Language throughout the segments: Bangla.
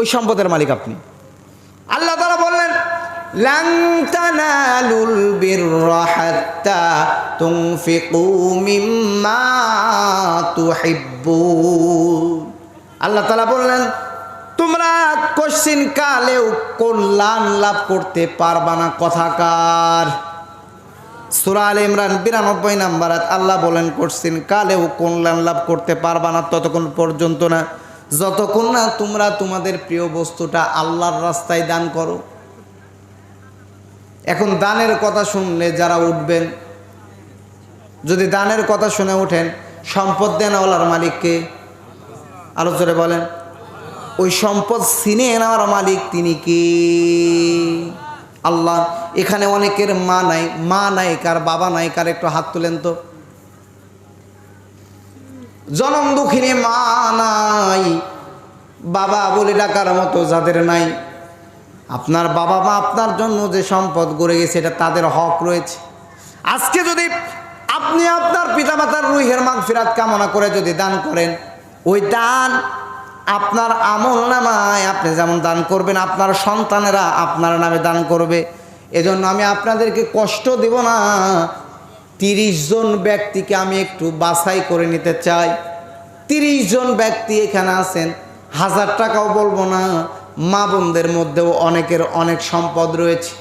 ওই সম্পদের মালিক আপনি। আল্লাহ তারা বললেন আল্লাহ তালা বললেন, তোমরা কশিন কালেও কল্যাণ লাভ করতে পারবা না কথাকার সুরাল ইমরান বিরানব্বই নাম্বার আল্লাহ বলেন কশিন কালেও কল্যাণ লাভ করতে পারবা না, ততক্ষণ পর্যন্ত না। যতক্ষণ না তোমরা তোমাদের প্রিয় বস্তুটা আল্লাহর রাস্তায় দান করো। এখন দানের কথা শুনলে যারা উঠবেন, যদি দানের কথা শুনে ওঠেন, সম্পদ দেন ওলার মালিককে। আলোচনে বলেন, ওই সম্পদ সিনে নেওয়ার মালিক তিনি কি? আল্লাহ, এখানে অনেকের মা নাই মা নাই কার বাবা নাই, কার একটু হাত তুলেন তো। জনম দুঃখিনী মা নাই। বাবা বলে ডাকার মতো যাদের নাই। আপনার বাবা মা আপনার জন্য যে সম্পদ গড়ে গেছে, এটা তাদের হক রয়েছে। আজকে যদি আপনি আপনার পিতামাতার রুহের মাগ ফিরাত কামনা করে যদি দান করেন, ওই দান আপনার আমল নামায় আপনি যেমন দান করবেন, আপনার সন্তানেরা আপনার নামে দান করবে। এজন্য আমি আপনাদেরকে কষ্ট দেব না। তিরিশ জন ব্যক্তিকে আমি একটু বাছাই করে নিতে চাই। তিরিশ জন ব্যক্তি এখানে আছেন। হাজার টাকাও বলব না, মা বোনদের মধ্যেও অনেকের অনেক সম্পদ রয়েছে।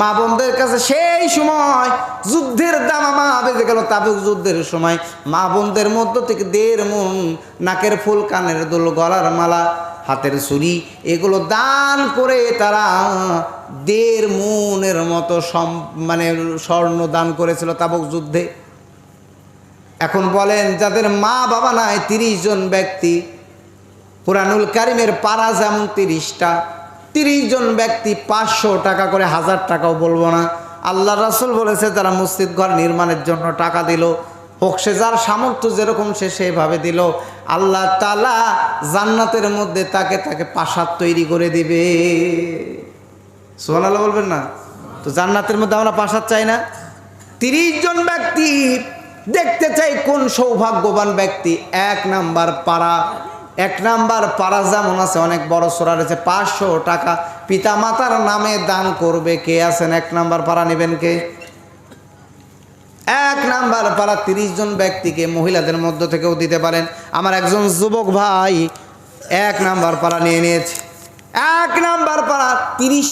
মা বোনদের কাছে সেই সময় যুদ্ধের দামামা বেজে গেল, তাবুক যুদ্ধের সময়। মা বোনদের মধ্য থেকে দেড় মন নাকের ফুল, কানের দোল, গলার মালা, হাতের ছুরি এগুলো দান করে তারা দেড় মনের মতো সম মানে স্বর্ণ দান করেছিল তাবুক যুদ্ধে। এখন বলেন, যাদের মা বাবা নাই, তিরিশ জন ব্যক্তি কোরআনুল কারিমের পাড়া যেমন তিরিশটা, তিরিশ জন ব্যক্তি পাঁচশো টাকা করে হাজার টাকাও বলব না। আল্লাহ রাসুল বলেছে তারা মসজিদ ঘর নির্মাণের জন্য টাকা দিল, হোক সে যার সামর্থ্য যেরকম সে সেভাবে দিল, আল্লাহ তালা জান্নাতের মধ্যে তাকে তাকে পাশাদ তৈরি করে দিবে। সোহান আল্লাহ বলবেন না? তো জান্নাতের মধ্যে আমরা পাশাদ চাই না? তিরিশ জন ব্যক্তি দেখতে চাই কোন সৌভাগ্যবান ব্যক্তি। এক নাম্বার পাড়া। এক নাম্বার পাড়া যেমন আছে, অনেক বড় সোরা রয়েছে। পাঁচশো টাকা পিতা মাতার নামে দান করবে। কে আছেন? এক নাম্বার পাড়া নেবেন কে? এক নাম্বার পাড়া তিরিশ জন ব্যক্তিকে মহিলাদের মধ্য থেকেও দিতে পারেন। আমার একজন যুবক ভাই এক নাম্বার পাড়া নিয়ে নিয়েছে। এক নাম্বার পাড়া তিরিশ